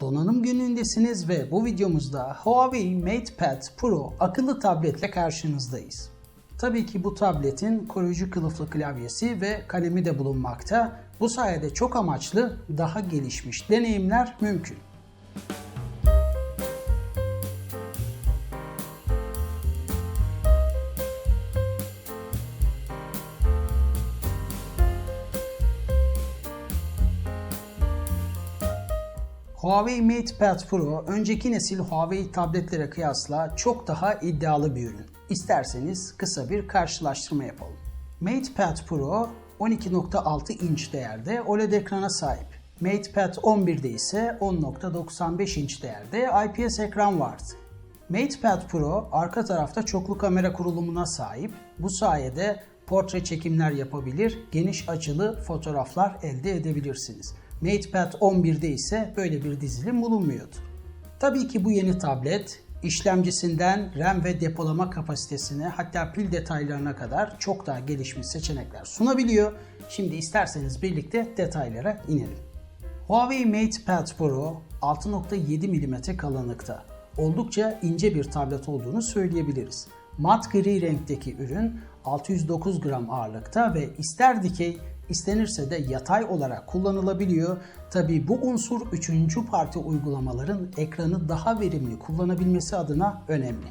Donanım günündesiniz ve bu videomuzda Huawei MatePad Pro akıllı tabletle karşınızdayız. Tabii ki bu tabletin koruyucu kılıflı klavyesi ve kalemi de bulunmakta. Bu sayede çok amaçlı, daha gelişmiş deneyimler mümkün. Huawei MatePad Pro önceki nesil Huawei tabletlere kıyasla çok daha iddialı bir ürün. İsterseniz kısa bir karşılaştırma yapalım. MatePad Pro 12.6 inç değerde OLED ekrana sahip. MatePad 11'de ise 10.95 inç değerde IPS ekran vardı. MatePad Pro arka tarafta çoklu kamera kurulumuna sahip. Bu sayede portre çekimler yapabilir, geniş açılı fotoğraflar elde edebilirsiniz. MatePad 11'de ise böyle bir dizilim bulunmuyordu. Tabii ki bu yeni tablet işlemcisinden RAM ve depolama kapasitesine hatta pil detaylarına kadar çok daha gelişmiş seçenekler sunabiliyor. Şimdi isterseniz birlikte detaylara inelim. Huawei MatePad Pro 6.7 mm kalınlıkta. Oldukça ince bir tablet olduğunu söyleyebiliriz. Mat gri renkteki ürün 609 gram ağırlıkta ve ister dikey istenirse de yatay olarak kullanılabiliyor. Tabi bu unsur üçüncü parti uygulamaların ekranı daha verimli kullanabilmesi adına önemli.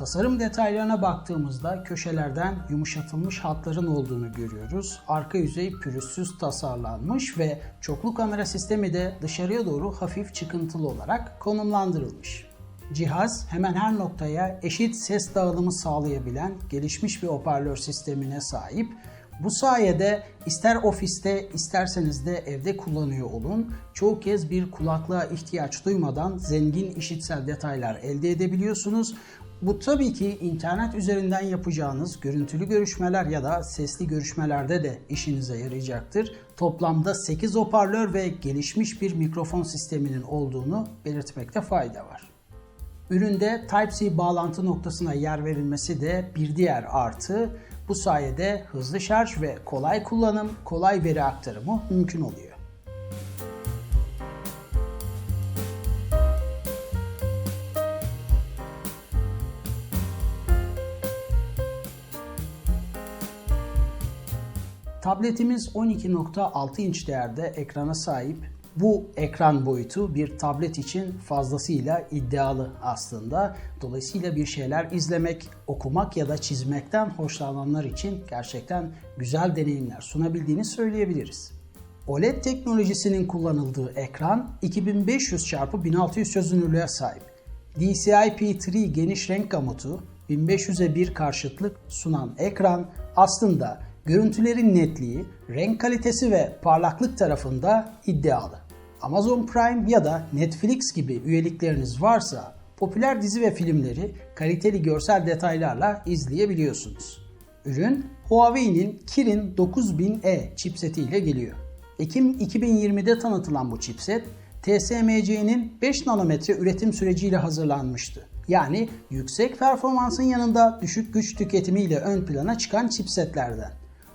Tasarım detaylarına baktığımızda köşelerden yumuşatılmış hatların olduğunu görüyoruz. Arka yüzey pürüzsüz tasarlanmış ve çoklu kamera sistemi de dışarıya doğru hafif çıkıntılı olarak konumlandırılmış. Cihaz hemen her noktaya eşit ses dağılımı sağlayabilen gelişmiş bir hoparlör sistemine sahip. Bu sayede ister ofiste isterseniz de evde kullanıyor olun çoğu kez bir kulaklığa ihtiyaç duymadan zengin işitsel detaylar elde edebiliyorsunuz. Bu tabii ki internet üzerinden yapacağınız görüntülü görüşmeler ya da sesli görüşmelerde de işinize yarayacaktır. Toplamda 8 hoparlör ve gelişmiş bir mikrofon sisteminin olduğunu belirtmekte fayda var. Üründe Type-C bağlantı noktasına yer verilmesi de bir diğer artı. Bu sayede hızlı şarj ve kolay kullanım, kolay veri aktarımı mümkün oluyor. Tabletimiz 12.6 inç değerde ekrana sahip. Bu ekran boyutu bir tablet için fazlasıyla iddialı aslında. Dolayısıyla bir şeyler izlemek, okumak ya da çizmekten hoşlananlar için gerçekten güzel deneyimler sunabildiğini söyleyebiliriz. OLED teknolojisinin kullanıldığı ekran 2500 x 1600 çözünürlüğe sahip. DCI-P3 geniş renk gamutu 1500'e 1 karşıtlık sunan ekran aslında görüntülerin netliği, renk kalitesi ve parlaklık tarafında iddialı. Amazon Prime ya da Netflix gibi üyelikleriniz varsa popüler dizi ve filmleri kaliteli görsel detaylarla izleyebiliyorsunuz. Ürün Huawei'nin Kirin 9000E chipseti geliyor. Ekim 2020'de tanıtılan bu chipset TSMC'nin 5 nanometre üretim süreciyle hazırlanmıştı. Yani yüksek performansın yanında düşük güç tüketimiyle ön plana çıkan chipsetlerden.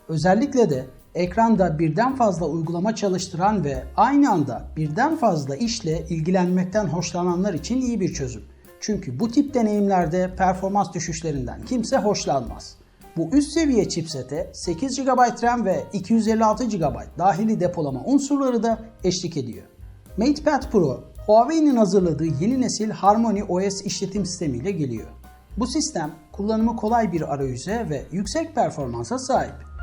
Özellikle de ekranda birden fazla uygulama çalıştıran ve aynı anda birden fazla işle ilgilenmekten hoşlananlar için iyi bir çözüm. Çünkü bu tip deneyimlerde performans düşüşlerinden kimse hoşlanmaz. Bu üst seviye chipsete 8 GB RAM ve 256 GB dahili depolama unsurları da eşlik ediyor. MatePad Pro, Huawei'nin hazırladığı yeni nesil Harmony OS işletim sistemiyle geliyor. Bu sistem kullanımı kolay bir arayüze ve yüksek performansa sahip.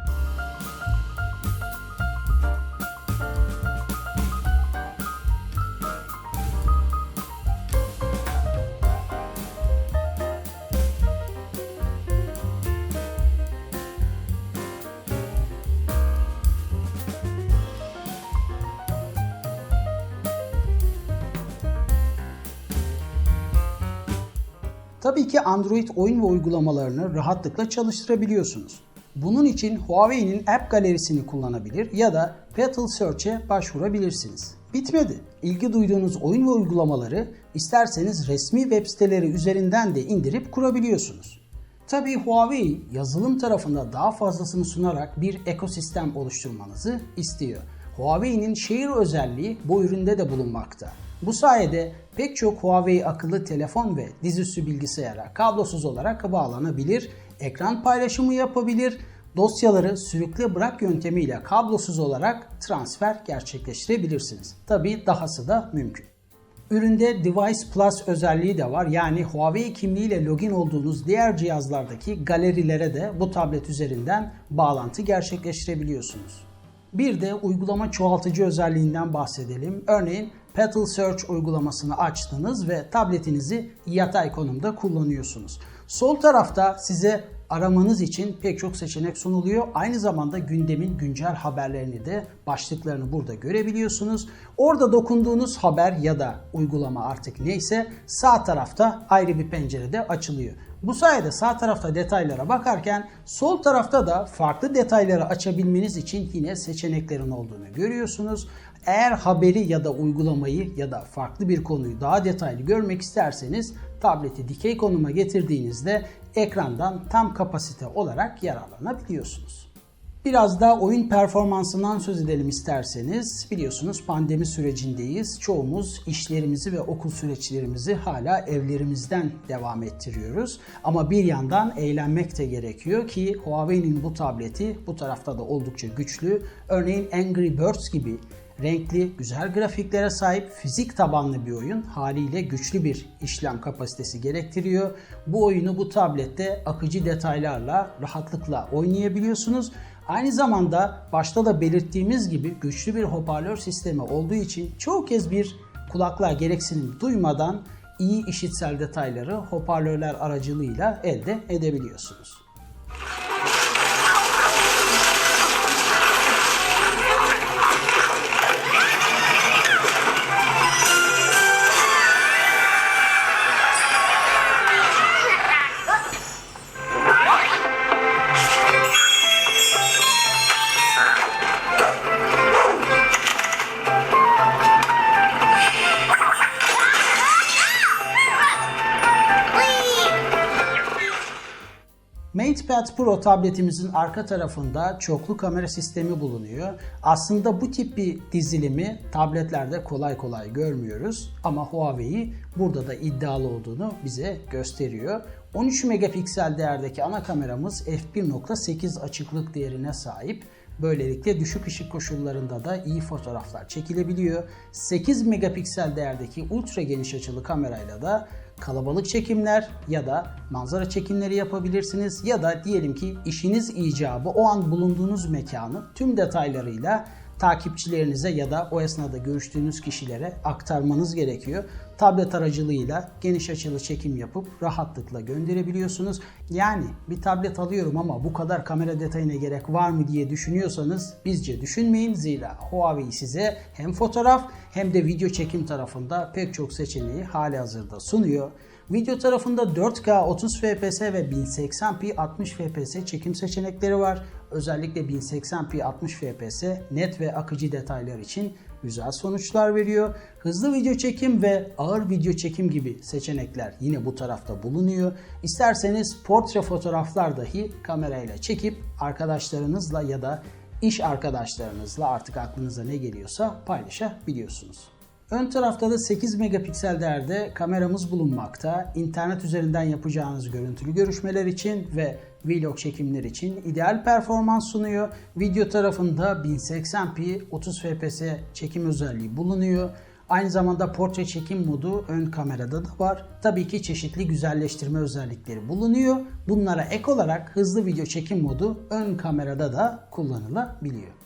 Tabii ki Android oyun ve uygulamalarını rahatlıkla çalıştırabiliyorsunuz. Bunun için Huawei'nin App Galerisini kullanabilir ya da Petal Search'e başvurabilirsiniz. Bitmedi. İlgi duyduğunuz oyun ve uygulamaları isterseniz resmi web siteleri üzerinden de indirip kurabiliyorsunuz. Tabii Huawei yazılım tarafında daha fazlasını sunarak bir ekosistem oluşturmanızı istiyor. Huawei'nin şehir özelliği bu üründe de bulunmakta. Bu sayede pek çok Huawei akıllı telefon ve dizüstü bilgisayara kablosuz olarak bağlanabilir, ekran paylaşımı yapabilir, dosyaları sürükle bırak yöntemiyle kablosuz olarak transfer gerçekleştirebilirsiniz. Tabi dahası da mümkün. Üründe Device Plus özelliği de var. Yani Huawei kimliğiyle login olduğunuz diğer cihazlardaki galerilere de bu tablet üzerinden bağlantı gerçekleştirebiliyorsunuz. Bir de uygulama çoğaltıcı özelliğinden bahsedelim. Örneğin Petal Search uygulamasını açtınız ve tabletinizi yatay konumda kullanıyorsunuz. Sol tarafta size aramanız için pek çok seçenek sunuluyor. Aynı zamanda gündemin güncel haberlerini de başlıklarını burada görebiliyorsunuz. Orada dokunduğunuz haber ya da uygulama artık neyse sağ tarafta ayrı bir pencerede açılıyor. Bu sayede sağ tarafta detaylara bakarken sol tarafta da farklı detayları açabilmeniz için yine seçeneklerin olduğunu görüyorsunuz. Eğer haberi ya da uygulamayı ya da farklı bir konuyu daha detaylı görmek isterseniz tableti dikey konuma getirdiğinizde ekrandan tam kapasite olarak yararlanabiliyorsunuz. Biraz da oyun performansından söz edelim isterseniz. Biliyorsunuz pandemi sürecindeyiz. Çoğumuz işlerimizi ve okul süreçlerimizi hala evlerimizden devam ettiriyoruz. Ama bir yandan eğlenmek de gerekiyor ki Huawei'nin bu tableti bu tarafta da oldukça güçlü. Örneğin Angry Birds gibi renkli, güzel grafiklere sahip fizik tabanlı bir oyun haliyle güçlü bir işlem kapasitesi gerektiriyor. Bu oyunu bu tablette akıcı detaylarla rahatlıkla oynayabiliyorsunuz. Aynı zamanda başta da belirttiğimiz gibi güçlü bir hoparlör sistemi olduğu için çoğu kez bir kulaklığa gereksinim duymadan iyi işitsel detayları hoparlörler aracılığıyla elde edebiliyorsunuz. MatePad Pro tabletimizin arka tarafında çoklu kamera sistemi bulunuyor. Aslında bu tip bir dizilimi tabletlerde kolay kolay görmüyoruz ama Huawei burada da iddialı olduğunu bize gösteriyor. 13 megapiksel değerdeki ana kameramız f1.8 açıklık değerine sahip. Böylelikle düşük ışık koşullarında da iyi fotoğraflar çekilebiliyor. 8 megapiksel değerdeki ultra geniş açılı kamerayla da kalabalık çekimler ya da manzara çekimleri yapabilirsiniz ya da diyelim ki işiniz icabı o an bulunduğunuz mekanı tüm detaylarıyla takipçilerinize ya da o esnada görüştüğünüz kişilere aktarmanız gerekiyor. Tablet aracılığıyla geniş açılı çekim yapıp rahatlıkla gönderebiliyorsunuz. Yani bir tablet alıyorum ama bu kadar kamera detayına gerek var mı diye düşünüyorsanız bizce düşünmeyin. Zira Huawei size hem fotoğraf hem de video çekim tarafında pek çok seçeneği hali hazırda sunuyor. Video tarafında 4K 30 fps ve 1080p 60 fps çekim seçenekleri var. Özellikle 1080p 60 fps net ve akıcı detaylar için güzel sonuçlar veriyor. Hızlı video çekim ve ağır video çekim gibi seçenekler yine bu tarafta bulunuyor. İsterseniz portre fotoğraflar dahi kamerayla çekip arkadaşlarınızla ya da iş arkadaşlarınızla artık aklınıza ne geliyorsa paylaşabiliyorsunuz. Ön tarafta da 8 megapiksel değerde kameramız bulunmakta. İnternet üzerinden yapacağınız görüntülü görüşmeler için ve vlog çekimler için ideal performans sunuyor. Video tarafında 1080p 30 fps çekim özelliği bulunuyor. Aynı zamanda portre çekim modu ön kamerada da var. Tabii ki çeşitli güzelleştirme özellikleri bulunuyor. Bunlara ek olarak hızlı video çekim modu ön kamerada da kullanılabiliyor.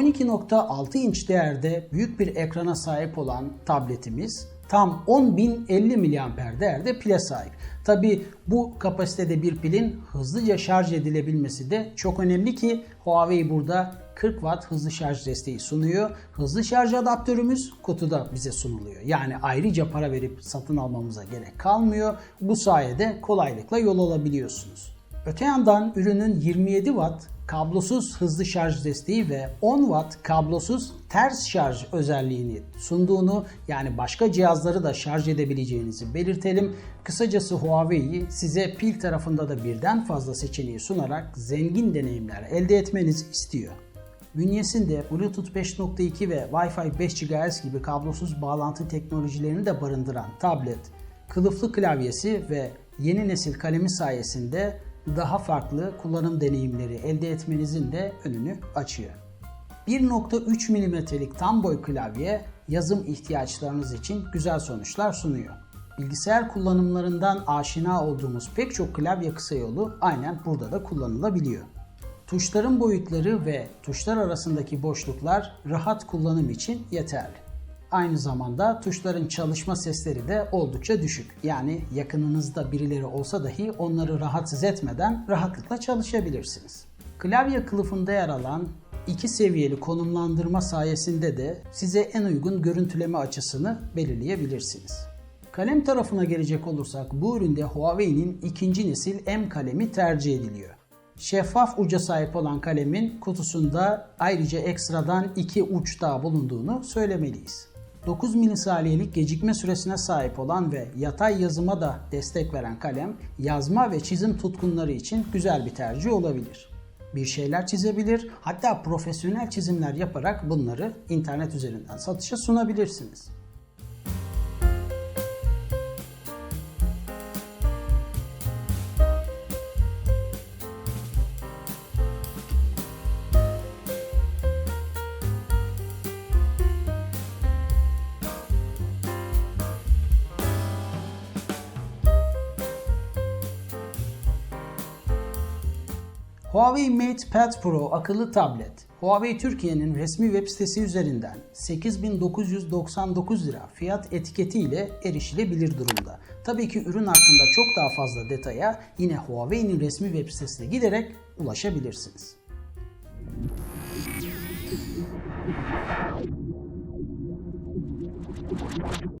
12.6 inç değerde büyük bir ekrana sahip olan tabletimiz tam 10.050 mAh değerde pile sahip. Tabi bu kapasitede bir pilin hızlıca şarj edilebilmesi de çok önemli ki Huawei burada 40 Watt hızlı şarj desteği sunuyor. Hızlı şarj adaptörümüz kutuda bize sunuluyor. Yani ayrıca para verip satın almamıza gerek kalmıyor. Bu sayede kolaylıkla yol alabiliyorsunuz. Öte yandan ürünün 27 Watt kablosuz hızlı şarj desteği ve 10 watt kablosuz ters şarj özelliğini sunduğunu yani başka cihazları da şarj edebileceğinizi belirtelim. Kısacası Huawei size pil tarafında da birden fazla seçeneği sunarak zengin deneyimler elde etmenizi istiyor. Bünyesinde Bluetooth 5.2 ve Wi-Fi 5 GHz gibi kablosuz bağlantı teknolojilerini de barındıran tablet, kılıflı klavyesi ve yeni nesil kalemi sayesinde daha farklı kullanım deneyimleri elde etmenizin de önünü açıyor. 1.3 mm'lik tam boy klavye yazım ihtiyaçlarınız için güzel sonuçlar sunuyor. Bilgisayar kullanımlarından aşina olduğumuz pek çok klavye kısa yolu aynen burada da kullanılabiliyor. Tuşların boyutları ve tuşlar arasındaki boşluklar rahat kullanım için yeterli. Aynı zamanda tuşların çalışma sesleri de oldukça düşük. Yani yakınınızda birileri olsa dahi onları rahatsız etmeden rahatlıkla çalışabilirsiniz. Klavye kılıfında yer alan iki seviyeli konumlandırma sayesinde de size en uygun görüntüleme açısını belirleyebilirsiniz. Kalem tarafına gelecek olursak bu üründe Huawei'nin ikinci nesil M kalemi tercih ediliyor. Şeffaf uca sahip olan kalemin kutusunda ayrıca ekstradan iki uç daha bulunduğunu söylemeliyiz. 9 milisaniyelik gecikme süresine sahip olan ve yatay yazıma da destek veren kalem yazma ve çizim tutkunları için güzel bir tercih olabilir. Bir şeyler çizebilir, hatta profesyonel çizimler yaparak bunları internet üzerinden satışa sunabilirsiniz. Huawei Mate Pad Pro akıllı tablet. Huawei Türkiye'nin resmi web sitesi üzerinden 8999 lira fiyat etiketiyle erişilebilir durumda. Tabii ki ürün hakkında çok daha fazla detaya yine Huawei'nin resmi web sitesine giderek ulaşabilirsiniz.